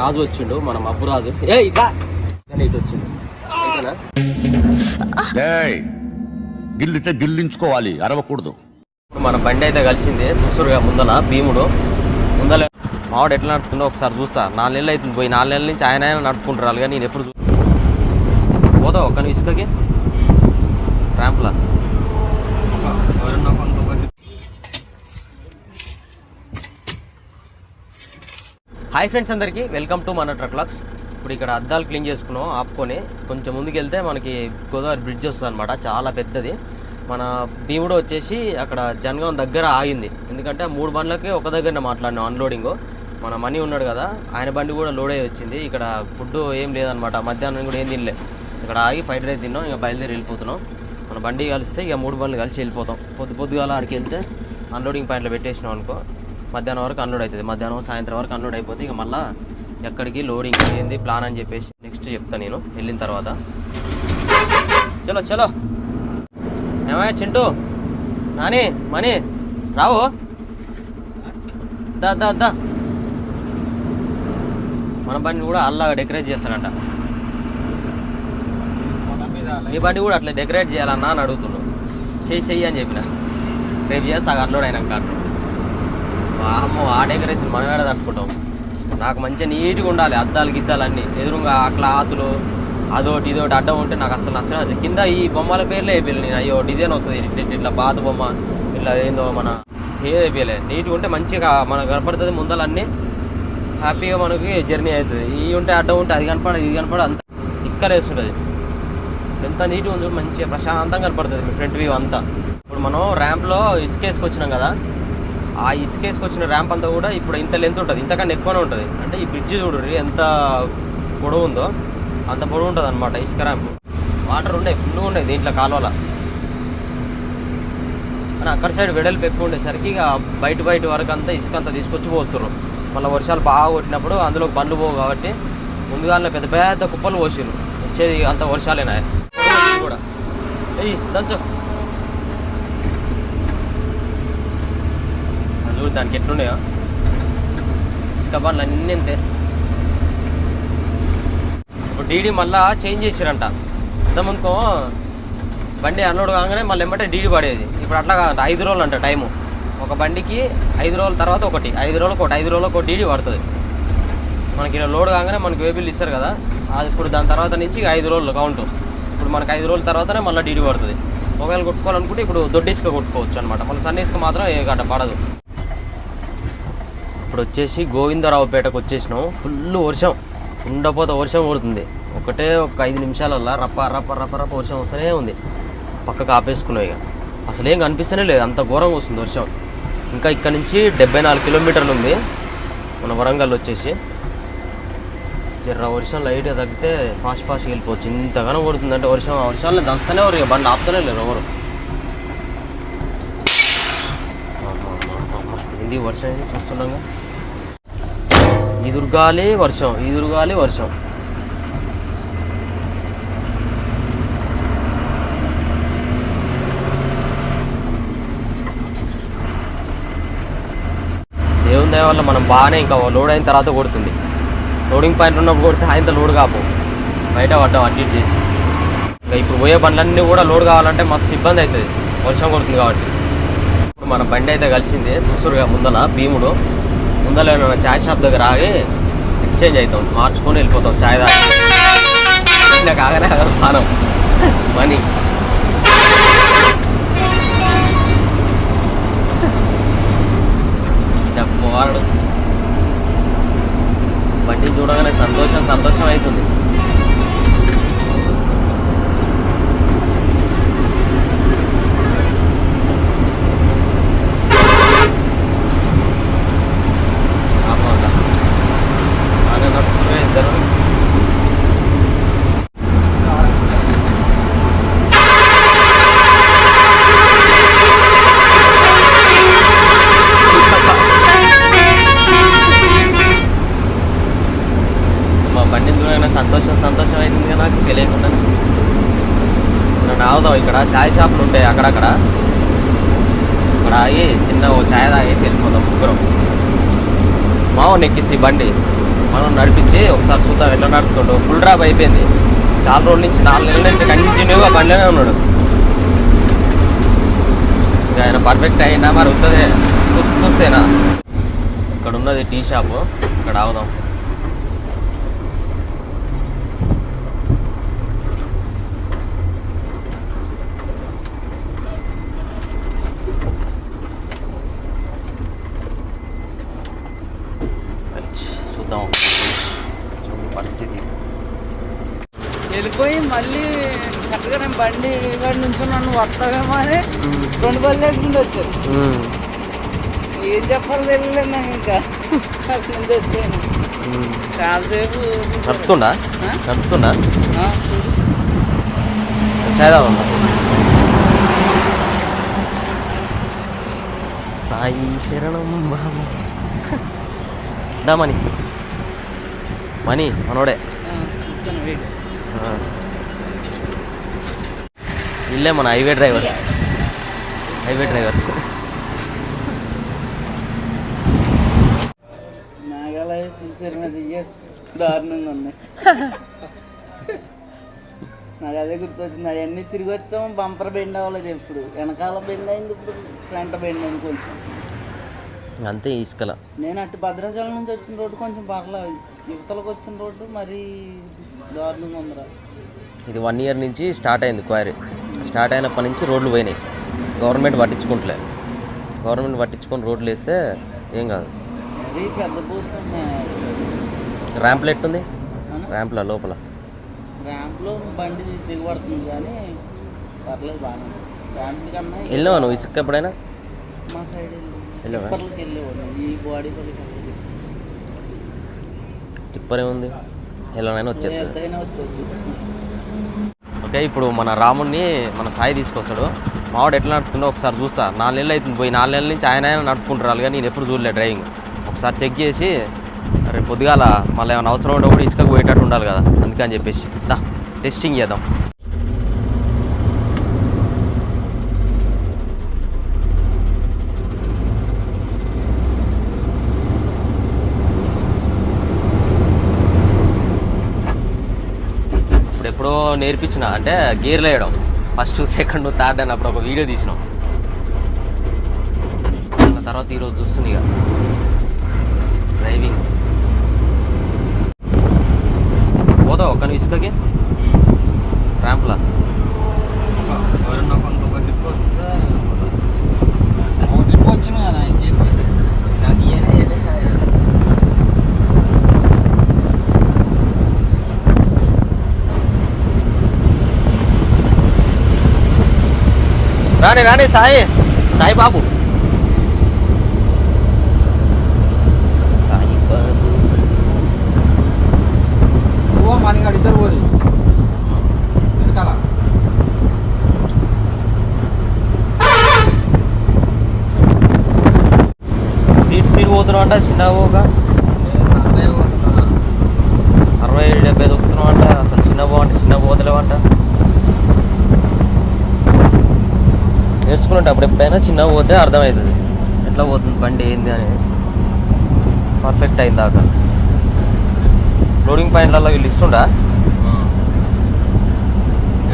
రాజు వచ్చిండు మన మబ్బు రాజు. ఏ ఇట్లా. ఇటు వచ్చిండు. గిల్లితే గిల్లించుకోవాలి అరవకూడదు. మన బండి అయితే కలిసింది సుసురుగా ముందల భీముడు. ముందల మావాడు ఎట్లా నడుపుతుండో ఒకసారి చూస్తా. నాలుగు నెలలు అవుతుంది పోయి నాలుగు నెలల నుంచి ఆయన ఆయన నడుపుకుంటారు కానీ నేను ఎప్పుడు చూ పోదా ఒక్క ఇసుకకి. ర్యాంప్లా హాయ్ ఫ్రెండ్స్ అందరికీ వెల్కమ్ టు మన ట్రక్లాక్స్ ఇప్పుడు ఇక్కడ అద్దాలు క్లీన్ చేసుకున్నాం ఆపుకొని కొంచెం ముందుకు వెళ్తే మనకి గోదావరి బ్రిడ్జ్ వస్తుంది అనమాట చాలా పెద్దది. మన భీముడు వచ్చేసి అక్కడ జనగాం దగ్గర ఆగింది. ఎందుకంటే మూడు బండ్లకి ఒక దగ్గరనే మాట్లాడినాం అన్లోడింగ్ మన మనీ ఉన్నాడు కదా ఆయన బండి కూడా లోడ్ అయ్యి వచ్చింది. ఇక్కడ ఫుడ్ ఏం లేదనమాట మధ్యాహ్నం కూడా ఏం తినలే. ఇక్కడ ఆగి ఫ్రైడ్ రైస్ తిన్నాం ఇక బయలుదేరి వెళ్ళిపోతున్నాం. మన బండి కలిస్తే ఇక మూడు బండ్లు కలిసి వెళ్ళిపోతాం. పొద్దు పొద్దుగాల ఆడికి వెళ్తే అన్లోడింగ్ పాయింట్లో పెట్టేసినాం అనుకో మధ్యాహ్నం వరకు అన్లోడ్ అవుతుంది. మధ్యాహ్నం సాయంత్రం వరకు అన్లోడ్ అయిపోతే ఇక మళ్ళీ ఎక్కడికి లోడింగ్ ఏంది ప్లాన్ అని చెప్పేసి నెక్స్ట్ చెప్తాను నేను వెళ్ళిన తర్వాత. చలో చలో. ఏమయ్యా చింటూ? నాని మనీ రావు? దా దా దా. మన బండిని కూడా అల్లాగా డెకరేట్ చేస్తానంట నీ బండి కూడా అట్లా డెకరేట్ చేయాలన్నా అని అడుగుతున్నాడు చెయ్యి చెయ్యి అని చెప్పిన. రేపు చేస్తా అన్లోడ్ అయినాక అంటున్నాడు అమ్మో ఆ డెకరేషన్ మనం ఏడ తట్టుకుంటాం. నాకు మంచిగా నీట్గా ఉండాలి అద్దాలు గిద్దాలు అన్నీ. ఎదురుగా ఆ క్లాతులు అదోటి ఇదోటి అడ్డం ఉంటే నాకు అసలు నచ్చడం అసలు కింద ఈ బొమ్మల పేర్లే వేయాలి నేను. అయ్యో డిజైన్ వస్తుంది ఇట్లా ఇట్లా- బాత బొమ్మ ఇట్లా ఏందో మన ఏది వేయలే నీట్గా ఉంటే మంచిగా మనకు కనపడుతుంది ముందలన్నీ. హ్యాపీగా మనకి జర్నీ అవుతుంది. ఈ ఉంటే అడ్డం ఉంటే అది కనపడదు ఇది కనపడదు అంత ఇక్కలేస్తుంటుంది ఎంత నీట్గా ఉంది మంచిగా ప్రశాంతంగా కనపడుతుంది మీ ఫ్రంట్ వ్యూ అంతా. ఇప్పుడు మనం ర్యాంప్లో ఇసుకేసుకొచ్చినాం కదా. ఆ ఇసుకేసుకొచ్చిన ర్యాంప్ అంతా కూడా ఇప్పుడు ఇంత లెంత్ ఉంటుంది. ఇంతకన్నా ఎక్కువనే ఉంటుంది. అంటే ఈ బ్రిడ్జ్ చూడు ఎంత పొడవు ఉందో అంత పొడవు ఉంటుంది అనమాట ఇసుక ర్యాంప్ వాటర్ ఉన్నాయి ఫుల్ ఉన్నాయి దీంట్లో కాలువల. అని అక్కడ సైడ్ వెడల్పు ఎక్కువ ఉండేసరికి ఇక బయట బయట వరకు అంతా ఇసుక అంతా తీసుకొచ్చి పోస్తున్నారు మళ్ళీ వర్షాలు బాగా కొట్టినప్పుడు అందులో బండ్లు పోవు కాబట్టి ముందుగానే పెద్ద పెద్ద కుప్పలు పోసిరు వచ్చేది అంత వర్షాలేనా కూడా. ఎయ్యి దంచు అది చూడు దానికి ఎట్లున్నాయో. ఇసుక బండ్లు అన్నీ అంతే. ఇప్పుడు డీడీ మళ్ళా చేంజ్ చేసిరంట. ఇంతకుముందుకో బండి అన్లోడ్ కాగానే మళ్ళీ ఎంబటే డీడీ పడేది. ఇప్పుడు అట్లా కాదంట ఐదు రోజులు అంట టైము. ఒక బండికి ఐదు రోజుల తర్వాత ఒకటి ఐదు రోజులకు ఒకటి ఐదు రోజులకు ఒక డీడీ పడుతుంది. మనకి ఇలా లోడ్ కాగానే మనకి వేబిల్ ఇస్తారు కదా అది ఇప్పుడు దాని తర్వాత నుంచి ఐదు రోజులు కౌంటు. ఇప్పుడు మనకి ఐదు రోజుల తర్వాతనే మళ్ళీ డీడీ పడుతుంది. ఒకవేళ కొట్టుకోవాలనుకుంటే ఇప్పుడు దొడ్డిసుక కొట్టుకోవచ్చు అనమాట మళ్ళీ సన్న ఇసుక మాత్రం ఏ గడ్డ పడదు. ఇప్పుడు వచ్చేసి గోవిందరావుపేటకు వచ్చేసినాం. ఫుల్ వర్షం. ఉండపోతే వర్షం పడుతుంది. ఒకటే ఒక ఐదు నిమిషాలల్లా రప్ప రప్ప రప్ప రప్ప వర్షం వస్తూనే ఉంది. పక్కకు ఆపేసుకున్నావు ఇక. అసలు ఏం కనిపిస్తూనే లేదు. అంత ఘోరంగా వస్తుంది వర్షం. ఇంకా ఇక్కడ నుంచి డెబ్బై నాలుగు కిలోమీటర్లు ఉంది. మన వరంగల్ వచ్చేసి. జర్ర వర్షం లైట్గా తగ్గితే ఫాస్ట్ ఫాస్ట్గా వెళ్ళిపోవచ్చు. ఇంతగానో కొడుతుందంటే వర్షం వర్షాలు వర్షాలను దంచుతూనే ఎవరు ఇక బండి ఆపుతూనే లేరు ఎవరు. ఇది వర్షం చూస్తున్నాగా. ఈదురుగాలి వర్షం ఈదురుగాలి వర్షం. దేవుని దయ వల్ల మనం బాగానే ఇంకా లోడ్ అయిన తర్వాత కొడుతుంది. లోడింగ్ పాయింట్ ఉన్నప్పుడు కొడితే ఆయనతో లోడ్ కాపు. బయట పడ్డాం అటు చేసి. ఇంకా ఇప్పుడు పోయే బండ్లన్నీ కూడా లోడ్ కావాలంటే మస్తు ఇబ్బంది అవుతుంది. వర్షం కొడుతుంది కాబట్టి. ఇప్పుడు మన బండి అయితే కలిసింది సుసురుగా ముందల భీముడు. ముందర ఏమైనా ఛాయ్ షాప్ దగ్గర ఆగి ఎక్స్చేంజ్ అవుతాం. మార్చుకొని వెళ్ళిపోతాం. ఛాయ్ దాకా నాకు ఆగనే ఆగదు పానం. మనీ. పోవాడు బండి చూడగానే సంతోషం సంతోషం అవుతుంది పాపం అంతా. బాగా నడుపుతున్నారు ఇద్దరు మా బండిని చూడగానే సంతోషం సంతోషం అవుతుంది కదా నాకు తెలియకుండా మనం ఆవుదాం ఇక్కడ ఛాయ్ షాపులు ఉంటాయి అక్కడక్కడ అక్కడ ఆగి చిన్న ఓ ఛాయ్ బండి మనం నడిపించి ఒకసారి చూద్దాం ఎట్లా నడుపుతుండో. ఫుల్ డ్రాప్ అయిపోయింది. చాలా రోజుల నుంచి నాలుగు నెలల నుంచి కంటిన్యూగా బండిలోనే ఉన్నాడు. ఇక ఆయన పర్ఫెక్ట్ అయినా మరి వస్తుంది చూస్తేనా? ఇక్కడ ఉన్నది టీ షాపు ఇక్కడ ఆగుదాం రైట్, చూద్దాం చూడు పరిస్థితి వెళ్ళిపోయి మళ్ళీ కరెక్ట్గా నేను బండి వాడి నుంచి నన్ను వస్తావేమో అని రెండు బళ్ళు వేసుకుంటూ వచ్చారు. ఏం చెప్పాలో తెలియలేదు నాకు ఇంకా. నుంచి వచ్చాను. చాలాసేపు నడుపుతుండా? నడుపుతుండా. చేద్దాం సాయి శరణం బాబు. దా మణి. మణి మనోడే ఆ, చూస్తాను వెయిట్ ఆ. వీళ్ళే మన highway drivers. Highway drivers. Srisailam మీద దారుణంగా ఉన్నాయి. నాకు అదే గుర్తొచ్చింది అవన్నీ తిరిగి వచ్చాము బంపర్ బెండ్ అవ్వలేదు ఎప్పుడు. వెనకాల బెండ్ అయింది ఇప్పుడు ఫ్రంట్ బెండ్ అయింది కొంచెం. అంతే ఇసుకల. నేను అటు భద్రాచలం నుంచి వచ్చిన రోడ్డు కొంచెం పర్లేదు యువతలకు వచ్చిన రోడ్డు మరీ దారుణంగా ఉందిరా. ఇది వన్ ఇయర్ నుంచి స్టార్ట్ అయింది క్వారీ. స్టార్ట్ అయినప్పటి నుంచి రోడ్లు పోయినాయి. గవర్నమెంట్ పట్టించుకుంటలే. గవర్నమెంట్ పట్టించుకొని రోడ్లు వేస్తే ఏం కాదు. ర్యాంప్లు ఎట్టుంది? ర్యాంప్ల లోపల. ర్యాంప్లో బండి దిగబడుతుంది కానీ పర్లేదు బాగానే. ర్యాంప్ కన్నా ఈ- వెళ్ళావా నువ్వు ఇసుక ఎప్పుడైనా? మా సైడ్ వెళ్ళావా? టిప్పర్లకి వెళ్ళేవాడు ఈ బాడీ పల్లికి టిప్పర్ ఏముంది? ఎంతైనా వచ్చేది. ఓకే ఇప్పుడు మన రాముడిని మన సాయి తీసుకొస్తాడు. మావాడు ఎట్లా నడుపుతుండో ఒకసారి చూస్తా. నాలుగు నెలలు అవుతుంది పోయి నాలుగు నెలల నుంచి ఆయన ఆయన నడుపుకుంటారు కానీ నేను ఎప్పుడు చూడలే డ్రైవింగ్. ఒకసారి చెక్ చేసి రేపు పొద్దుగాల మళ్ళీ ఏమైనా అవసరం ఉంటే కూడా ఇసుకకు పోయేటట్టు ఉండాలి కదా అందుకని చెప్పేసి. దా టెస్టింగ్ చేద్దాం ఇప్పుడు ఎప్పుడో నేర్పించిన అంటే గేర్లు వేయడం. ఫస్ట్ సెకండ్ థర్డ్ అని అప్పుడు ఒక వీడియో తీసినాం. తర్వాత ఈరోజు చూస్తుంది ఇక. డ్రైవింగ్ పోదావు ఒక్క ఇసుకకి ర్యాంప్లా వచ్చిన కదా వచ్చినా రాని రాని సాయి. సాయి బాబు. సాయి బాబు. ఓ మనగాడు ఇద్దరు పోరు. వెనకాల. స్పీడ్ స్పీడ్ పోతున్నావు అంట చిన్నగా అరవై డెబ్బై దొక్కుతున్నావు అంట అసలు చిన్న పో అంటే చిన్న పోతలేవంట. నేర్చుకుంటే అప్పుడు ఎప్పుడైనా చిన్న పోతే అర్థమవుతుంది. ఎట్లా పోతుంది బండి ఏంది అని. పర్ఫెక్ట్ అయింది దాకా. లోడింగ్ పాయింట్లలో వీళ్ళు ఇస్తుండా?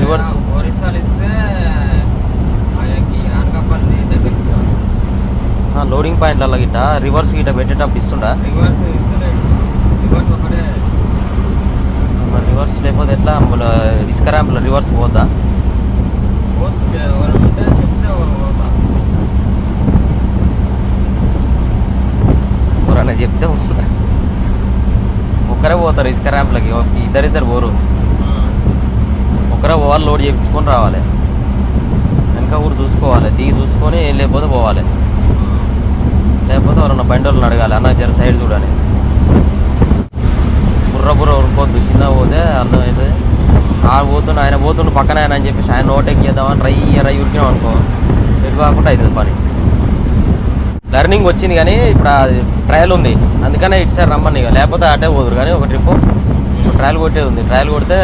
రివర్స్ ఒరిస్సాలు ఇస్తే లోడింగ్ పాయింట్లలో గిట్ట రివర్స్ గిట్ట పెట్టేటప్పుడు ఇస్తుండా? రివర్స్ రివర్స్ ఒకటే. మరి రివర్స్ లేకపోతే ఎట్లా? ఇసుక ర్యాంప్లో రివర్స్ పోద్దా పోతే ఎవరు ఉంటే చెప్తే ఎవరు పోతా ఎవరన్నా చెప్తే వస్తుందా? ఒకరే పోతారు ఇసుక ర్యాంప్లకి. ఇద్దరిద్దరు పోరు. ఒక్కరే పోవాలి లోడ్ చేయించుకొని రావాలి. వెనక ఊరు చూసుకోవాలి దిగి చూసుకొని లేకపోతే పోవాలి. లేకపోతే ఎవరన్నా బండి అడగాలి అన్న జర సైడ్ చూడాలి. బుర్ర బుర్ర ఉరుకోద్దు చిన్న పోతే అర్థమవుతుంది ఆ పోతుండు ఆయన పోతుండు పక్కన ఆయన అని చెప్పేసి ఆయన ఓటెక్ చేద్దామని రై రై ఉరికినాం అనుకో ఎటు కాకుండా అవుతుంది పని. లెర్నింగ్ వచ్చింది కానీ ఇప్పుడు ట్రయల్ ఉంది. అందుకనే ఇటు సైడ్ రమ్మని ఇక. లేకపోతే అటే పోదురు కానీ ఒక ట్రిప్ ట్రయల్ కొట్టేది ఉంది. ట్రయల్ కొడితే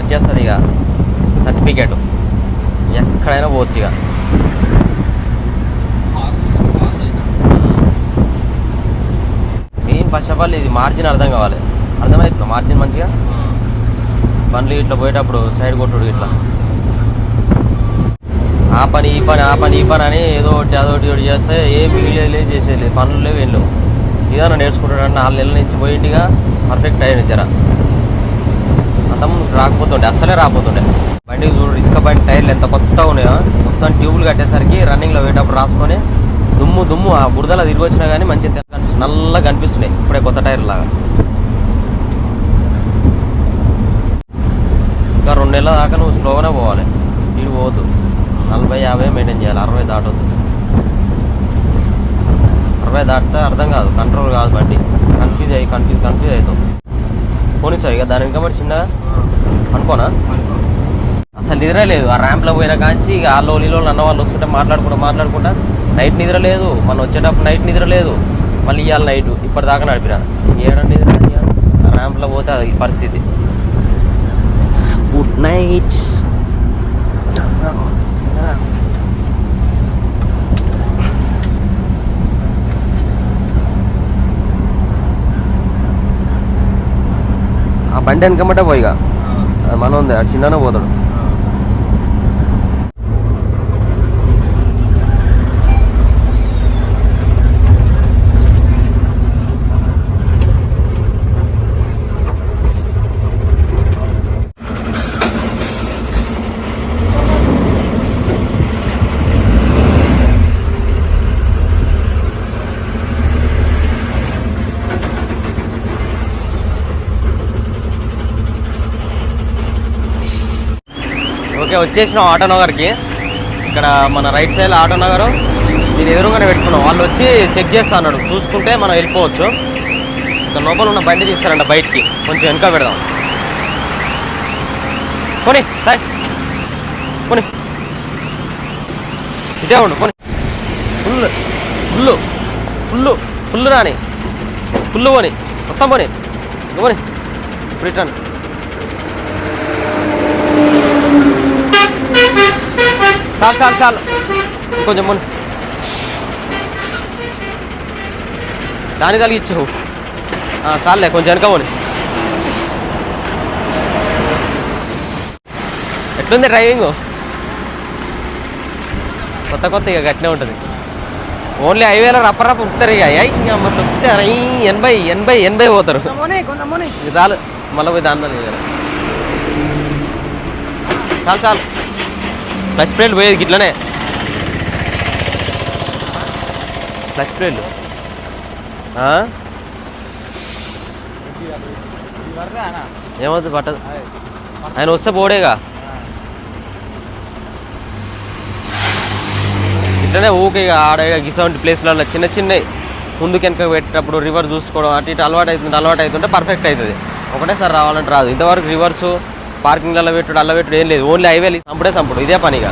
వచ్చేస్తుంది ఇక సర్టిఫికేట్ ఎక్కడైనా పోవచ్చు ఇక. మెయిన్ ఫస్ట్ ఆఫ్ ఆల్ ఇది మార్జిన్ అర్థం కావాలి. అర్థమవుతుందా మార్జిన్ మంచిగా? బండ్లు ఇట్లా పోయేటప్పుడు సైడ్ కొట్టుడు ఇట్లా. ఆ పని ఈ పని ఆ పని ఈ పని అని ఏదో ఒకటి అదొకటి ఒకటి చేస్తే ఏం మిగిలేదు చేసేది. పనులు లేవు ఏం లేవు. ఏదైనా నేర్చుకుంటాడు నాలుగు నెలల నుంచి పోయింటిగా పర్ఫెక్ట్ అయిన జర. అంతకుముందు రాకపోతుండే అస్సలే రాకపోతుండే. బండికి చూడు ఇసుక బండి టైర్లు ఎంత కొత్తగా ఉన్నాయో. మొత్తం ట్యూబ్లు కట్టేసరికి రన్నింగ్లో పోయేటప్పుడు రాసుకొని దుమ్ము దుమ్ము ఆ బురదలో తిరిగి వచ్చినా కానీ మంచి నల్లగా కనిపిస్తున్నాయి ఇప్పుడే కొత్త టైర్ లాగా. ఇంకా రెండు నెలల దాకా నువ్వు స్లోగానే పోవాలి. స్పీడ్ పోవద్దు. నలభై యాభై మెయింటైన్ చేయాలి. అరవై దాటొద్దు. అరవై దాటితే అర్థం కాదు. కంట్రోల్ కాదు బండి. కన్ఫ్యూజ్ అయ్యి కన్ఫ్యూజ్ కన్ఫ్యూజ్ అవుతుంది పోనీ సార్ ఇక దాని ఇంకా మరి చిన్నగా అనుకోనా? అసలు నిద్ర లేదు. ఆ ర్యాంప్లో పోయిన కాంచి ఇక ఆ లోలీలో అన్న వాళ్ళు వస్తుంటే మాట్లాడుకుంటా మాట్లాడుకుంటా నైట్ నిద్ర లేదు. మనం వచ్చేటప్పుడు నైట్ నిద్ర లేదు. మళ్ళీ ఇవాళ నైట్ ఇప్పటిదాకా నడిపిరా. ఏడండి నిద్ర ఆ ర్యాంప్లో పోతే అది పరిస్థితి. గుడ్ నైట్ బండి వెనకమంటే పోయిగా అది మనం ఉంది అది చిన్ననే పోతాడు ఓకే వచ్చేసిన ఆటో నగర్కి ఇక్కడ మన రైట్ సైడ్ ఆటో నగర్ దీని ఎదురుగానే పెట్టుకున్నాం. వాళ్ళు వచ్చి చెక్ చేస్తా అన్నాడు చూసుకుంటే మనం వెళ్ళిపోవచ్చు. ఇక్కడ లోపల ఉన్న బండి తీస్తారంట బయటికి. కొంచెం వెనక పెడదాం. పోనీ సాయ్. పోనీ. ఇదే ఉండు పోనీ. ఫుల్ ఫుల్ ఫుల్ ఫుల్ రాని. ఫుల్ పోని. మొత్తం పోనీ. ఇక పోనీ. ఇప్పుడు రిటర్న్ చాలు చాలు చాలు. కొంచెం మును దాని కలిగించావు చాలులే కొంచెం వెనక పోని. ఎట్లుంది డ్రైవింగ్? కొత్త కొత్త ఇక గట్టినే ఉంటుంది. ఓన్లీ హైవేలో రప్ప రప్ప ఉప్పుతారు ఇక. అయ్యి ఇంకా మొత్తం ఎనభై ఎనభై ఎనభై పోతారు. చాలు. మళ్ళీ పోయి దిగారు. చాలు చాలు. క్లచ్ ప్లేట్లు పోయేది ఇట్లానే. క్లచ్ ప్లేట్లు ఏమవుతుంది పట్టదు ఆయన వస్తే పోడేగా. ఇట్లనే ఊకే ఇక ఆడ ఈడ గిసంటి ప్లేస్లలో చిన్న చిన్నవి ముందుకు వెనక పెట్టేటప్పుడు రివర్స్ చూసుకోవడం అటు ఇటు అలవాటు అవుతుంది అలవాటు అవుతుంటే పర్ఫెక్ట్ అవుతుంది. ఒకటేసారి రావాలంటే రాదు. ఇంతవరకు రివర్సు పార్కింగ్లలో పెట్టుడు అల్ల పెట్టుడు ఏం లేదు. ఓన్లీ హైవే చంపుడే చంపుడు ఇదే పనిగా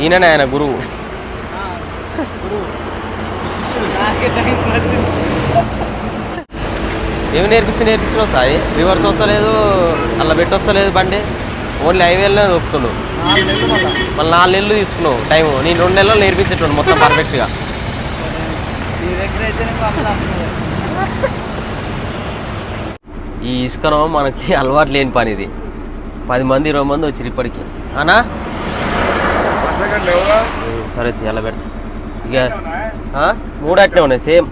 ఈయననే ఆయన గురువు. ఏమి నేర్పిస్తే నేర్పించినావు సాయి? రివర్స్ వస్తలేదు అలా పెట్టి వస్తలేదు బండి. ఓన్లీ హైవేలోనే దొక్కుతుండు మళ్ళీ. నాలుగు నెలలు తీసుకున్నావు టైం నేను రెండు నెలలు నేర్పించేటోడు మొత్తం పర్ఫెక్ట్గా ఈ ఇసుకను మనకి అలవాటు లేని పని ఇది. పది మంది ఇరవై మంది వచ్చారు ఇప్పటికి. అనా సరే ఎలా పెడతా ఇక ఆ? మూడు అట్లే ఉన్నాయి సేమ్.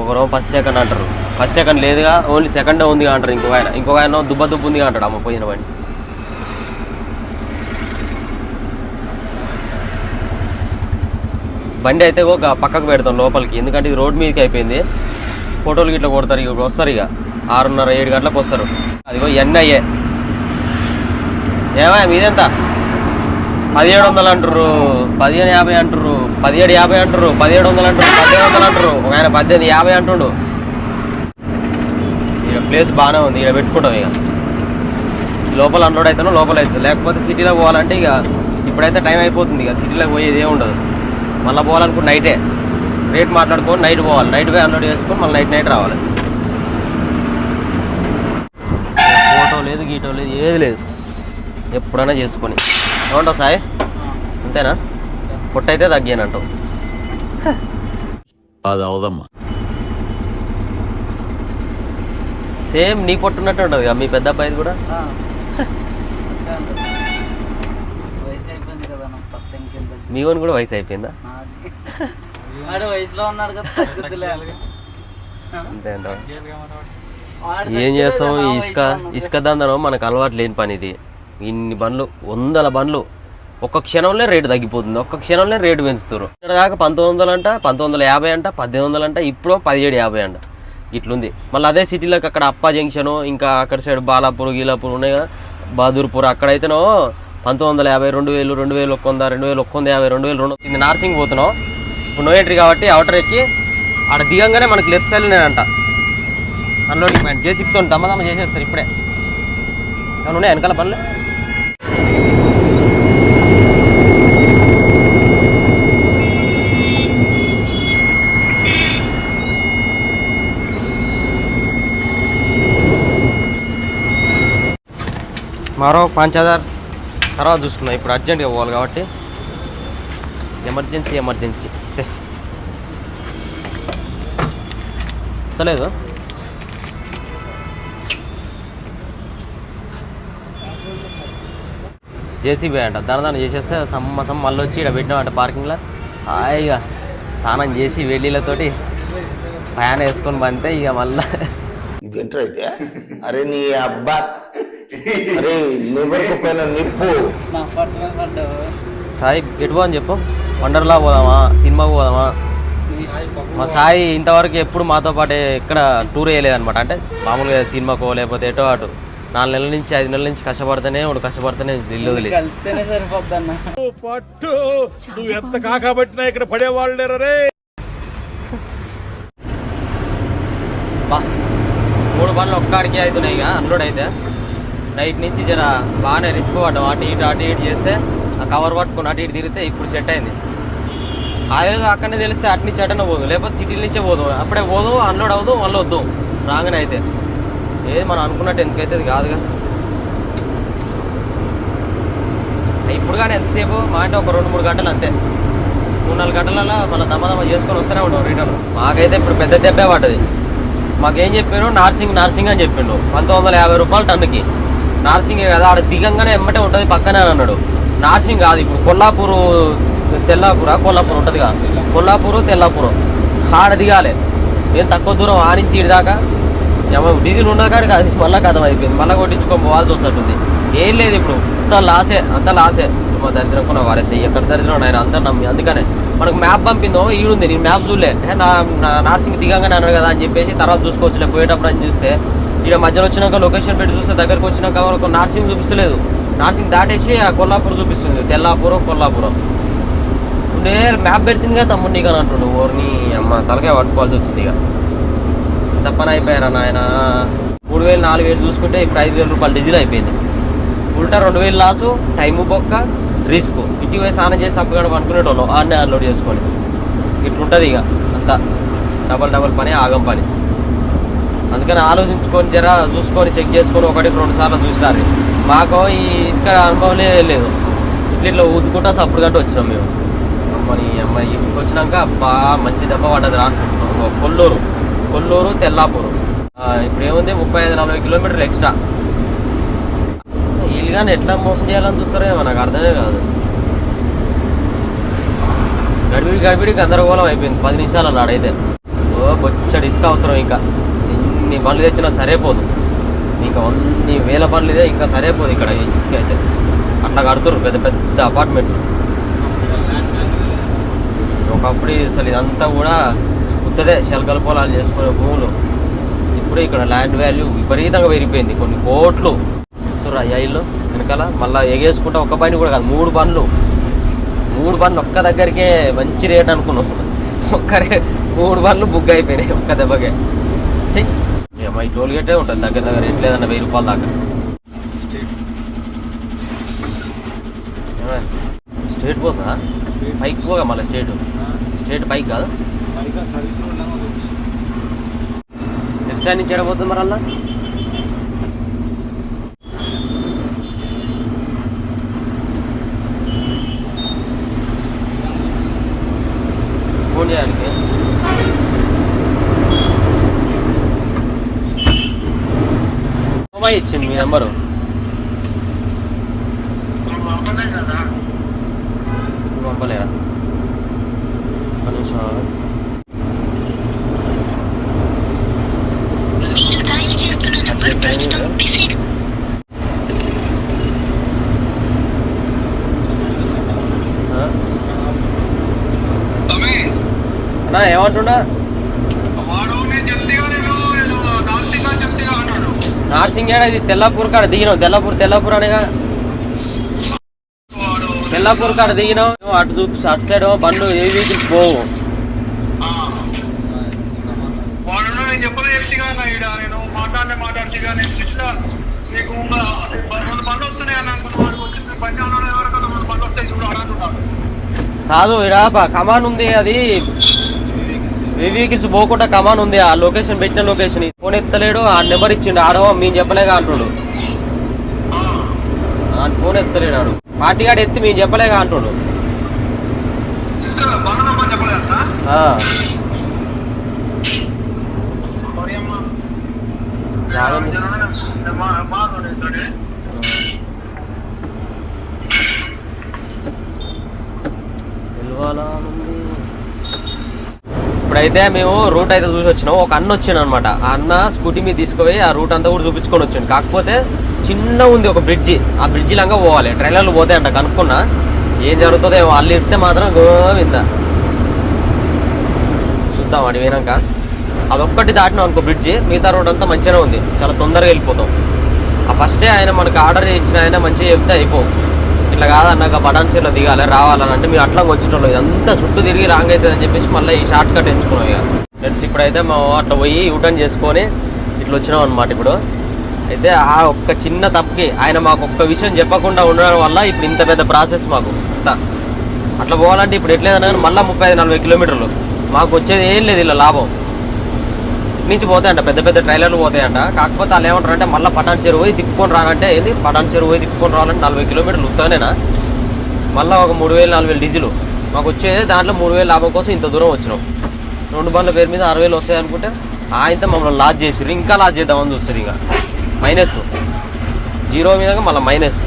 ఒకరు ఫస్ట్ సెకండ్ అంటారు. ఫస్ట్ సెకండ్ లేదుగా ఓన్లీ సెకండ్ ఉంది అంటారు ఇంకొక ఆయన. ఇంకొక ఆయన దుబ్బ దుబ్బు ఉంది అంటాడు అమ్మ పోయిన వాడిని. బండి అయితే ఒక పక్కకు పెడతాం లోపలికి ఎందుకంటే ఇది రోడ్ మీదకి అయిపోయింది. ఫోటోలు గిట్ల కొడతారు ఇక వస్తారు ఇక. ఆరున్నర ఏడు గంటలకు వస్తారు. అదిగో ఎన్ఐఏ. ఏమా మీదెంత? పదిహేడు వందలు అంటారు పదిహేను యాభై అంటారు పదిహేడు యాభై అంటారు పదిహేడు వందలు అంటారు పదిహేడు వందలు అంటారు ఒక ఆయన పద్దెనిమిది యాభై అంటుండు. ఇక్కడ ప్లేస్ బాగానే ఉంది ఇక్కడ పెట్టుకుంటాం ఇక. లోపల అన్లోడ్ అవుతానో లోపల అవుతుంది లేకపోతే సిటీలో పోవాలంటే ఇక ఇప్పుడైతే టైం అయిపోతుంది ఇక. సిటీలోకి పోయేది ఏమి ఉండదు మళ్ళీ పోవాలనుకుంటే నైటే. రేట్ మాట్లాడుకొని నైట్ పోవాలి. నైట్ పోయి అన్లోడ్ చేసుకొని మళ్ళీ నైట్ నైట్ రావాలి. ఫోటో లేదు గీటో లేదు ఏది లేదు. ఎప్పుడైనా చేసుకొని. ఏమంటావు సాయి? అంతేనా? పొట్టయితే తగ్గానంటావు అది అవదమ్మా. సేమ్ నీ పొట్టు ఉన్నట్టు ఉంటుంది కదా మీ పెద్ద అబ్బాయిది కూడా ఆ. అట్లే ఉంటుంది. వయసు అయిపోయింది కదా నాకు పట్ట ఇంకెంత మీ ఓన్ కూడా వయసు అయిపోయిందా? వయసులో ఉన్నాడు అంతే ఏం చేస్తాం ఇసుక. ఇసుక దందనం మనకు అలవాటు లేని పని ఇది. ఇన్ని బండ్లు వందల బండ్లు. ఒక్క క్షణంలో రేటు తగ్గిపోతుంది. ఒక్క క్షణంలో రేటు పెంచుతారు ఇక్కడ దాకా పంతొమ్మిది వందలు అంట పంతొమ్మిది వందల యాభై అంట పద్దెనిమిది వందలు అంట ఇప్పుడు పదిహేడు యాభై అంట. ఇట్లుంది. మళ్ళీ అదే సిటీలోకి అక్కడ అప్ప జంక్షన్ ఇంకా అక్కడ సైడ్ బాలాపూర్ గీలాపూర్ ఉన్నాయి కదా బహదూర్పూర్ అక్కడైతేనో పంతొమ్మిది వందల యాభై రెండు వేలు రెండు వేలు ఒక్క వంద రెండు వేలు ఒక్క వంద యాభై రెండు వేలు రెండు వచ్చింది. నార్సింగ్ పోతున్నాం. ఇప్పుడు నో ఎంట్రీ కాబట్టి అవుటర్ ఎక్కి ఆడ దిగంగానే మనకి లెఫ్ట్ సైడ్ అంట. అన్లోడింగ్ పాయింట్ జేసీపీతో దమ్మదమ్మ చేసేస్తారు ఇప్పుడే. ఏమైనా ఉన్నాయి వెనకాల పనులు? మరో పాంచ్ తర్వాత చూసుకున్నా ఇప్పుడు అర్జెంట్గా పోవాలి కాబట్టి ఎమర్జెన్సీ ఎమర్జెన్సీ. అంతే తెలియదు జేసీబీ అంట. దాని చేసేస్తే సమ్మ సమ్మ మళ్ళీ వచ్చి ఇక్కడ పెట్టినాం అంట పార్కింగ్లో హాయిగా స్నానం చేసి వెల్లీలతోటి ప్యాన్ వేసుకొని పంతే ఇక మళ్ళా. అయితే అరే నీ అబ్బా. అరే లివర్ పైన నిప్పు. సాయి ఎటు పోదని చెప్పు? వండర్లా పోదామా? సినిమాకి పోదామా? మా సాయి ఇంతవరకు ఎప్పుడు మాతో పాటు ఎక్కడ టూర్ వేయలేదన్నమాట. అంటే మామూలుగా సినిమాకో లేకపోతే ఎటో అటు. నాలుగు నెలల నుంచి ఐదు నెలల నుంచి కష్టపడితేనే వాడు కష్టపడితేనే ఇల్లు పట్టు! నువ్వు ఎంత కాకబట్టినా ఇక్కడ పడేవాళ్ళు బా మూడు బండ్లు ఒక్కడికి అవుతున్నాయి ఇక అన్లోడ్ అయితే. నైట్ నుంచి జర బాగానే రిస్క్ పడ్డాం. అటు ఇటు అటు ఇటు చేస్తే ఆ కవర్ పట్టుకుని అటు ఇటు తిరిగితే ఇప్పుడు సెట్ అయింది. అదేదో అక్కడనే తెలిస్తే అటు నుంచి అటనే పోదు. లేకపోతే సిటీ నుంచే పోదు. అప్పుడే పోదు అన్లోడ్ అవ్వదు మళ్ళీ వద్దు. రాగానే అయితే. ఏది మనం అనుకున్నట్టు ఎందుకైతే కాదుగా. ఇప్పుడు కానీ ఎంతసేపు? మా అంటే ఒక రెండు మూడు గంటలు అంతే. మూడు నాలుగు గంటలలో మళ్ళీ దమ్మదమ్మ చేసుకొని వస్తూనే ఉంటాం రిటర్న్ మాకైతే ఇప్పుడు పెద్ద దెబ్బే పడ్డది. మాకేం చెప్పారు నార్సింగ్ నార్సింగ్ అని చెప్పిండు పంతొమ్మిది వందల యాభై రూపాయలు టన్నుకి. నార్సింగ్ కదా ఆడ దిగంగానే ఎమ్మటే ఉంటుంది పక్కనే అన్నాడు. నార్సింగ్ కాదు ఇప్పుడు కొల్లాపూరు తెల్లాపూర కొల్లాపూర్ ఉంటుంది కదా కొల్లాపూరు తెల్లాపూరు. ఆడ దిగాలి. నేను తక్కువ దూరం ఆనించి ఇడిదాకా దాకా? ఏమో డీజిల్ ఉన్న కాడికి అది మళ్ళీ కథం అయిపోయింది. మళ్ళీ కొట్టించుకొని పోవాల్సి వస్తుంది ఏం లేదు ఇప్పుడు అంత లాసే అంత లాసే. మా దరిద్రం కూడా వారేసే ఎక్కడ దరిద్రం ఆయన అందరు నమ్మి అందుకనే. మనకు మ్యాప్ పంపిందో ఈడుంది నేను మ్యాప్ చూడలే. నా నార్సింగ్ దిగంగానే అన్నాడు కదా అని చెప్పేసి తర్వాత చూసుకోవచ్చులే పోయేటప్పుడు అని చూస్తే ఇక్కడ మధ్యలో వచ్చినాక లొకేషన్ పెట్టి చూస్తే దగ్గరకు వచ్చినాక ఒక నార్సింగ్ చూపిస్తలేదు. నార్సింగ్ దాటేసి ఆ కొల్లాపూర్ చూపిస్తుంది. తెల్లాపురం కొల్లాపురం. ఉండే మ్యాప్ పెడుతుంది కదా తమ్ముడు నీకు అని అంటుండు. ఓర్ని అమ్మ తలకాయ పట్టుకోవాల్సి వచ్చింది ఇక. తప్పని అయిపోయారా నాయన? మూడు వేలు నాలుగు వేలు చూసుకుంటే ఇప్పుడు ఐదు వేల రూపాయలు డీజిల్ అయిపోయింది. ఉల్టా రెండు వేలు లాసు టైము బొక్క రిస్క్. ఇంటికి పోయి స్నానం చేసి అప్పగడం అనుకునేటోళ్ళు ఆడనే అన్లోడ్ చేసుకోండి. ఇట్లుంటుంది ఇక. అంతా. డబల్ డబల్ పని ఆగం పని. అందుకని ఆలోచించుకొని జర చూసుకొని చెక్ చేసుకొని ఒకటి రెండు సార్లు చూసినారు. మాకు ఈ ఇసుక అనుభవం లేదు ఇట్లా ఇట్లా ఊదుకుంటా సప్పుడు గంట వచ్చినాం మేము. మరి అమ్మాయి ఇంటికి వచ్చినాక అబ్బా మంచి దెబ్బ పడ్డది రా కొల్లూరు కొల్లూరు తెల్లాపూరు. ఇప్పుడు ఏముంది? ముప్పై ఐదు నలభై కిలోమీటర్లు ఎక్స్ట్రా. వీళ్ళుగానే ఎట్లా మోసం చేయాలని చూస్తారేమో నాకు అర్థమే కాదు. గడిబిడి గడిబిడి గందరగోళం అయిపోయింది. పది నిమిషాలు అన్నాడైతే ఓ బొచ్చడి ఇసుక అవసరం ఇంకా. ఎన్ని బండ్లు తెచ్చినా సరిపోదు ఇంకా అన్ని వేల బండ్లు ఇదే ఇంకా సరిపోదు ఇక్కడ ఇసుక అయితే. అట్లా కడుతుర్రు పెద్ద పెద్ద అపార్ట్మెంట్ ఒకప్పుడు అసలు ఇదంతా కూడా ఉత్తదే శలకల పొలాలు చేసుకునే భూములు. ఇప్పుడు ఇక్కడ ల్యాండ్ వాల్యూ విపరీతంగా పెరిగిపోయింది. కొన్ని కోట్లు. చెప్తుర్రు అయ్యా ఇల్లు వెనకాల. మళ్ళీ ఎగేసుకుంటే ఒక బండి కూడా కాదు మూడు బండ్లు. మూడు బండ్లు ఒక్క దగ్గరికే మంచి రేట్ అనుకున్నాం. ఒక్క రే మూడు బండ్లు బుక్ అయిపోయినాయి ఒక్క దెబ్బకే. చెయ్యి ఈ టోల్ గేటే ఉంటుంది దగ్గర దగ్గర రేట్ లేదన్న వెయ్యి రూపాయల దాకా. ఏమే? స్ట్రేట్ పోతుందా పైకి పోగా మళ్ళీ స్ట్రేట్ స్ట్రేట్ పైకి కాదు? లెఫ్ట్ సైడ్ నుంచి ఎడబోతుంది మరి అలా ఫోన్ చేయాలి అమ్మాయి ఇచ్చింది మీ నెంబరు నువ్వు పంపలేరా ఒక్క నిమిషం ఆగు. మీరు డయల్ చేస్తున్న నంబర్ ప్రస్తుతం బిజీ ఆ? అన్నా ఏమంటున్నా? నార్సింగ్ ఏడా ఇది తెల్లాపూర్ కాడ దిగినావు తెల్లాపూర్ తెల్లాపూర్ అనేగా? తెల్లాపూర్ కాడ దిగినావు అటు చూపి అటు సైడ్ బండ్లు ఏ వెహికల్స్ పోవు. కాదు ఇక్కడ కమాన్ ఉంది అది. వెహికల్స్ పోకుండా కమాన్ ఉంది. ఆ లొకేషన్ పెట్టిన లొకేషన్ ఫోన్ ఎత్తలేడు. ఆ నెంబర్ ఇచ్చిండు. ఆడవా మేము చెప్పలేక అంటుడు. ఆ ఫోన్ ఎత్తలేడు ఆడు. పార్టీ గార్డ్ ఎత్తి మేము చెప్పలేక అంటుడు. తీసుకురా ఉంది రమ్మని చెప్పలేదా ఆ, మరి అమ్మా రాగండి. బాగుంది పిలవాలా అనుంది. ఇప్పుడైతే మేము రూట్ అయితే చూసి వచ్చినాం ఒక అన్న వచ్చిండు అనమాట ఆ అన్న స్కూటీ మీద తీసుకుపోయి ఆ రూట్ అంతా కూడా చూపించుకొని వచ్చింది కాకపోతే చిన్న ఉంది ఒక బ్రిడ్జి. ఆ బ్రిడ్జి లాగా పోవాలి. ట్రైలర్లు పోతే అంట కనుక్కున్నా. ఏం జరుగుతుందో ఏమో. వాళ్ళు ఇస్తే మాత్రం గోవింద. చూద్దాం అడి పోయినాక. అదొక్కటి దాటినాం అనుకో బ్రిడ్జి. మిగతా రోడ్ అంతా మంచిగానే ఉంది. చాలా తొందరగా వెళ్ళిపోతాం. ఆ ఫస్టే ఆయన మనకు ఆర్డర్ ఇచ్చిన ఆయన మంచిగా చెప్తే అయిపోవు. ఇట్లా కాదన్నాక సీట్లో దిగాలి రావాలని అంటే మేము అట్లా వచ్చేటోళ్ళు ఇదంతా చుట్టూ తిరిగి రాంగ్ అవుతుంది అని చెప్పేసి మళ్ళీ ఈ షార్ట్ కట్ ఎంచుకున్నాం ఇక. ఫ్రెండ్స్ ఇప్పుడైతే మేము అట్లా పోయి యూటర్న్ చేసుకొని ఇట్లా వచ్చినాం అనమాట ఇప్పుడు. అయితే ఆ ఒక్క చిన్న తప్పుకి ఆయన మాకు ఒక్క విషయం చెప్పకుండా ఉండడం వల్ల ఇప్పుడు ఇంత పెద్ద ప్రాసెస్ మాకు. అంతా. అట్లా పోవాలంటే ఇప్పుడు ఎట్లేదన్నా మళ్ళీ ముప్పై ఐదు నలభై కిలోమీటర్లు. మాకు వచ్చేది ఏం లేదు ఇలా లాభం. నుంచి పోతాయంట పెద్ద పెద్ద ట్రైలర్లు పోతాయంట. కాకపోతే వాళ్ళు ఏమంటారు అంటే మళ్ళీ పటాన్ చెరువు పోయి తిప్పుకొని రానంటే ఏంది? పటాన్ చెరువు పోయి తిప్పుకొని రావాలంటే నలభై కిలోమీటర్లు ఉత్తగానేనా మళ్ళీ ఒక మూడు వేలు నాలుగు వేలు డీజిల్. మాకు వచ్చేది దాంట్లో మూడు వేలు లాభం కోసం ఇంత దూరం వచ్చినాం. రెండు బండ్ల పేరు మీద అరవై వేలు వస్తాయి అనుకుంటే ఆయనతో మమ్మల్ని లాజ్ చేసిరు ఇంకా లాజ్ చేద్దామని చూస్తారు ఇక. మైనస్ జీరో మీద మళ్ళీ మైనస్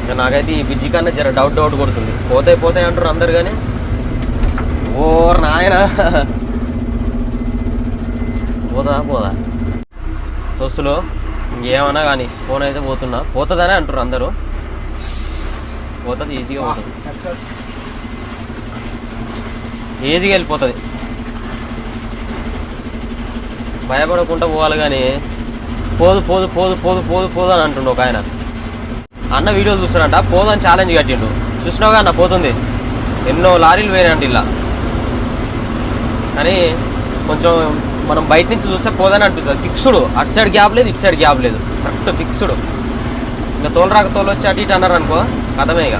ఇంకా నాకైతే ఈ బిజ్జి కన్నా జర డౌట్ డౌట్ కొడుతుంది. పోతాయి పోతాయి అంటారు అందరు కానీ ఓ నాయన. పోదా పోదా. దోస్తులు ఇంకేమన్నా కానీ ఫోన్ అయితే పోతున్నా. పోతుందనే అంటారు అందరూ. పోతుంది ఈజీగా పోతుంది. సక్సెస్ ఈజీగా వెళ్ళిపోతుంది? భయపడకుండా పోవాలి కానీ పోదు పోదు పోదు పోదు పోదు పోదు అని అంటుండు ఒక ఆయన. అన్న వీడియోలు చూస్తాడంట పోదని ఛాలెంజ్ కట్టిండు. చూసినావుగా అన్న పోతుంది. ఎన్నో లారీలు పోయినాయంట ఇలా. కానీ కొంచెం మనం బయట నుంచి చూస్తే పోదని అనిపిస్తుంది. ఫిక్స్డ్ అటు సైడ్ గ్యాప్ లేదు ఇటు సైడ్ గ్యాప్ లేదు. కరెక్ట్ ఫిక్స్డ్ ఇంకా తోలు రాక తోలు వచ్చి అటు ఇటు అన్నారు అనుకో కథమే ఇక.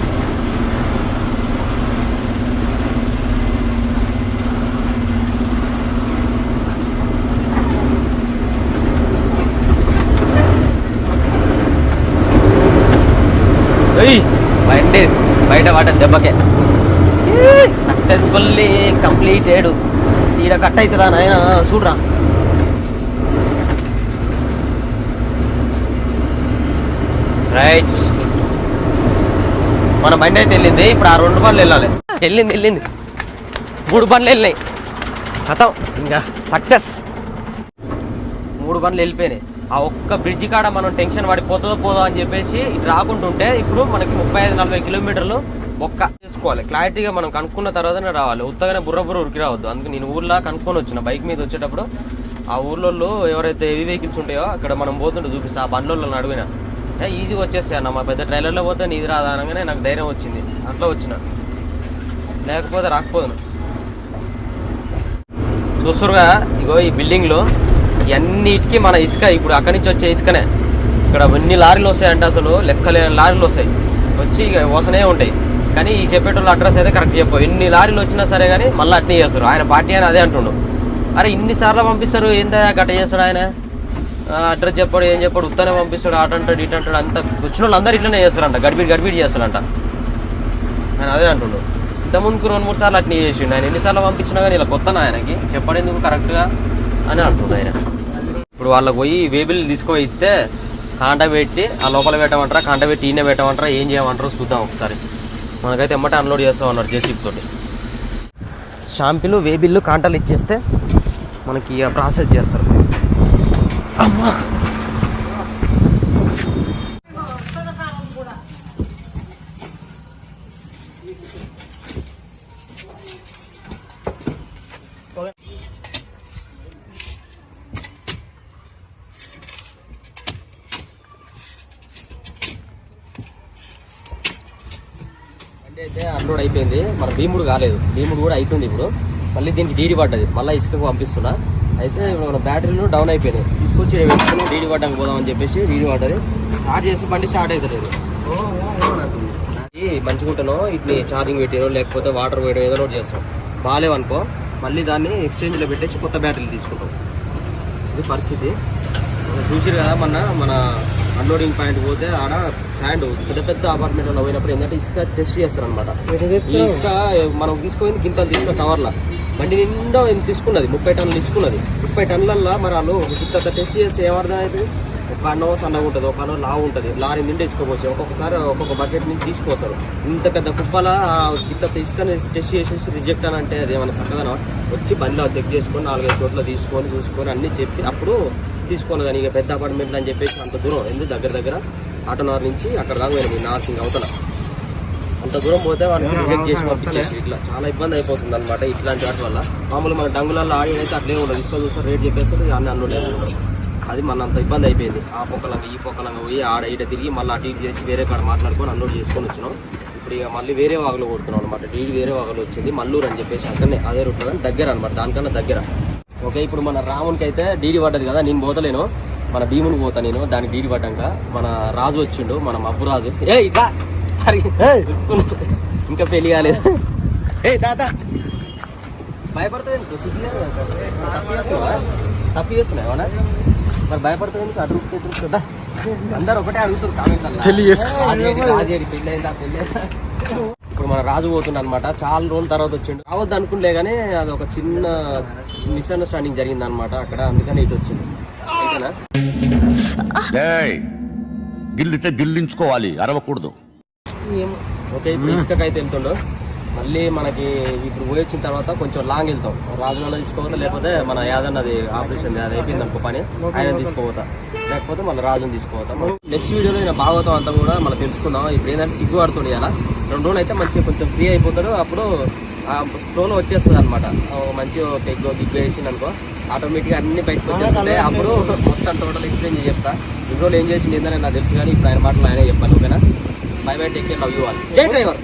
ఏయ్! బండి బయట వాటర్ దెబ్బకే. సక్సెస్ఫుల్లీ కంప్లీటెడ్ ఈడ కట్ అవుతుందా నాయన? చూడరా. రైట్. మన బండి అయితే వెళ్ళింది ఇప్పుడు ఆ రెండు బండ్లు వెళ్ళాలి. వెళ్ళింది వెళ్ళింది. మూడు బండ్లు వెళ్ళినాయి. కథం. ఇంకా సక్సెస్. మూడు బండ్లు వెళ్ళిపోయినాయి. ఆ ఒక్క బ్రిడ్జ్ కాడ మనం టెన్షన్ పడి పోతుందో పోదో అని చెప్పేసి ఇటు రాకుంటుంటే ఇప్పుడు మనకి ముప్పై ఐదు నలభై కిలోమీటర్లు మొక్క చేసుకోవాలి. క్లారిటీగా మనం కనుక్కున్న తర్వాతనే రావాలి. ఉత్తగానే బుర్ర బుర్ర ఉరికి రావద్దు. అందుకే నేను ఊర్లో కనుక్కొని వచ్చిన బైక్ మీద వచ్చేటప్పుడు ఆ ఊర్లలో ఎవరైతే హెవీ వెహికల్స్ ఉంటాయో అక్కడ మనం పోతుంటే చూపిస్తా. ఆ బండ్లలో అడిగిన ఈజీగా వచ్చేస్తాయి అన్న మా పెద్ద ట్రైలర్లో పోతే నీది రాదా? అనగానే నాకు ధైర్యం వచ్చింది. అట్లా వచ్చిన. లేకపోతే రాకపోదును. చూస్తురుగా ఇగో ఈ బిల్డింగ్లో ఇవన్నిటికీ మన ఇసుక ఇప్పుడు అక్కడి నుంచి వచ్చే ఇసుకనే. ఇక్కడ ఎన్ని లారీలు వస్తాయంటే అసలు లెక్కలేని లారీలు వస్తాయి. వచ్చి ఇక వసనే ఉంటాయి. కానీ ఈ చెప్పేటోళ్ళ అడ్రస్ అయితే కరెక్ట్ చెప్పు. ఎన్ని లారీలు వచ్చినా సరే కానీ మళ్ళీ అట్నే చేస్తారు. ఆయన పార్టీ అని అదే అంటుండు. అరే ఇన్నిసార్లు పంపిస్తారు? ఏందా గట్ట చేస్తాడు ఆయన? అడ్రస్ చెప్పాడు ఏం చెప్పాడు? ఉత్తనే పంపిస్తాడు అటు అంటాడు ఇటు అంటాడు అంత వచ్చిన వాళ్ళు అందరు ఇట్లనే చేస్తారంట. గడిబిడి గడిబిడి చేస్తారంట. ఆయన అదే అంటుండు. ఇంత ముందుకు రెండు మూడు సార్లు అట్నే చేసిండు. ఆయన ఎన్నిసార్లు పంపించినా కానీ ఇలా కొత్త ఆయనకి. చెప్పడేందుకు కరెక్ట్గా అని అంటుండు ఆయన. ఇప్పుడు వాళ్ళకి పోయి వేబిల్ తీసుకొని ఇస్తే కాంట పెట్టి ఆ లోపల పెట్టమంటారా కాంట పెట్టి ఈయన పెట్టమంటారా ఏం చేయమంటారో చూద్దాం ఒకసారి. మనకైతే ఎమ్మట అన్లోడ్ చేస్తాం అన్నారు జేసీబీ తోటి. షాంపిలు వేబిల్లు కాంటాలు ఇచ్చేస్తే మనకి ప్రాసెస్ చేస్తారు. అమ్మా! అయితే అన్లోడ్ అయిపోయింది. మన భీముడు కాలేదు. భీముడు కూడా అవుతుంది ఇప్పుడు. మళ్ళీ దీనికి డీడీ పడ్డది. మళ్ళీ ఇసుకకు పంపిస్తున్నా. అయితే ఇప్పుడు మన బ్యాటరీలు డౌన్ అయిపోయినాయి. తీసుకొచ్చి పెట్టుకుని డీడీ పడ్డానికి పోదామని చెప్పేసి డీడీ పడ్డది. స్టార్ట్ చేసి బండి స్టార్ట్ అవుతలేదు. ఇది మంచిగుంటానో ఇట్ని ఛార్జింగ్ పెట్టారో లేకపోతే వాటర్ వేయడం ఏదో ఒకటి చేస్తాం. బాగాలేవనుకో మళ్ళీ దాన్ని ఎక్స్చేంజ్లో పెట్టేసి కొత్త బ్యాటరీలు తీసుకుంటాం. ఇది పరిస్థితి. చూసిరు కదా మొన్న మన అన్లోడింగ్ పాయింట్ పోతే ఆడ శాండ్ పెద్ద పెద్ద అపార్ట్మెంట్లో పోయినప్పుడు ఏంటంటే ఇసుక టెస్ట్ చేస్తారు అనమాట ఈ ఇసుక మనం తీసుకుపోయింది గింతలు తీసుకున్న టవర్లో బండి నిండా ఎంత తీసుకున్నది? ముప్పై టన్నులు తీసుకున్నది. ముప్పై టన్నులల్లో మరి వాళ్ళు ఇంత టెస్ట్ చేసి ఏమర్థం అవుతుంది? ఒక అన్నో సన్నగా ఉంటుంది ఒక అన్నో లావు ఉంటుంది. లారీ నిండా ఇసుకపోసి ఒక్కొక్కసారి ఒక్కొక్క బకెట్ నుంచి తీసుకొస్తారు. ఇంత పెద్ద కుప్పల ఇంత ఇసుకని టెస్ట్ చేసేసి రిజెక్ట్ అని అంటే అది ఏమైనా చక్కగా వచ్చి బండిలో చెక్ చేసుకొని నాలుగైదు చోట్ల తీసుకొని చూసుకొని అన్ని చెప్పి అప్పుడు తీసుకోవాలి కానీ ఇక పెద్ద అపార్ట్మెంట్లు అని చెప్పేసి అంత దూరం. ఎందుకు? దగ్గర దగ్గర ఆటోనగర్ నుంచి అక్కడ దాకా పోయినాం నార్సింగ్ అవతల. అంత దూరం పోతే వాళ్ళకి రిజెక్ట్ చేసి పంపించేసి ఇట్లా చాలా ఇబ్బంది అయిపోతుంది అనమాట ఇట్లాంటి వాటి వల్ల. మామూలు మన డంగులలో ఆడి అయితే అట్లే ఉండదు. ఇసుక చూస్తే రేట్ చెప్పేస్తారు అన్ని చేసుకుంటాం అది మన అంత ఇబ్బంది అయిపోయింది. ఆ పొక్కలంగా ఈ పొక్కలంగా పోయి ఆడ ఈడ తిరిగి మళ్ళీ అటు ఇటు చేసి వేరే కాడ మాట్లాడుకొని అన్లోడ్ చేసుకొని వచ్చినాం. ఇప్పుడు ఇక మళ్ళీ వేరే వాగులో కొడుతున్నాం అనమాట డీడీ వేరే వాగులో వచ్చింది. మల్లూరు అని చెప్పేసి అక్కడనే అదే రూట్లో దగ్గర అనమాట దానికన్నా దగ్గర. ఓకే ఇప్పుడు మన రామునికి అయితే డీడీ పడ్డది కదా నేను పోతలేను. మన భీముని పోతా నేను దానికి డీడీ పడ్డాక మన రాజు వచ్చిండు మన మబ్బు రాజు. ఏ ఇట్లా. ఇంకా పెళ్ళి కాలేదు. ఏ తాత. భయపడుతుంది తప్పి చేస్తున్నాయి అవునా మరి భయపడుతుంది అటు రూపు ఇటు రూపు కదా అందరు ఒకటే అడుగుతారు పెళ్ళి అయిందా ఇప్పుడు మన రాజు పోతుండ అనమాట చాలా రోజుల తర్వాత వచ్చిండు. రావద్దు అనుకునిలే కానీ అది ఒక చిన్న మిస్అండర్స్టాండింగ్ జరిగింది అనమాట అక్కడ. అందుకని ఇటు వచ్చింది గిల్లితే గిల్లించుకోవాలి అరవకూడదు. ఏమో. ఓకే ఇప్పుడు ఇసుకకైతే వెళ్తుండో. మళ్ళీ మనకి ఇప్పుడు పోయి వచ్చిన తర్వాత కొంచెం లాంగ్ వెళ్తాం. రాజులలో తీసుకోవాలి లేకపోతే మన యాదన్నది ఆపరేషన్ అది అయిపోయింది అనుకో పని ఆయన తీసుకోపోతా లేకపోతే మన రాజుని తీసుకోపోతాం నెక్స్ట్ వీడియోలో నేను భాగవతం అంతా కూడా మనం తెలుసుకుందాం. ఇప్పుడు ఏంటంటే సిగ్గు పడుతుంది అలా. రెండు రోజులు అయితే మంచిగా కొంచెం ఫ్రీ అయిపోతాడు అప్పుడు స్టోన్ వచ్చేస్తుంది అనమాట మంచి టెక్ గిగ్ వేసింది అనుకో ఆటోమేటిక్గా అన్ని బయటకు వచ్చేస్తుంటే అప్పుడు మొత్తం టోటల్ ఎక్స్ప్లెయిన్ చేసి చెప్తా. రోజులు ఏం చేసింది ఏంటనే నాకు తెలుసు కానీ ఇప్పుడు ఆయన మాటలు ఆయనే చెప్పాను ఓకేనా? Bye bye take care love you all జై డ్రైవర్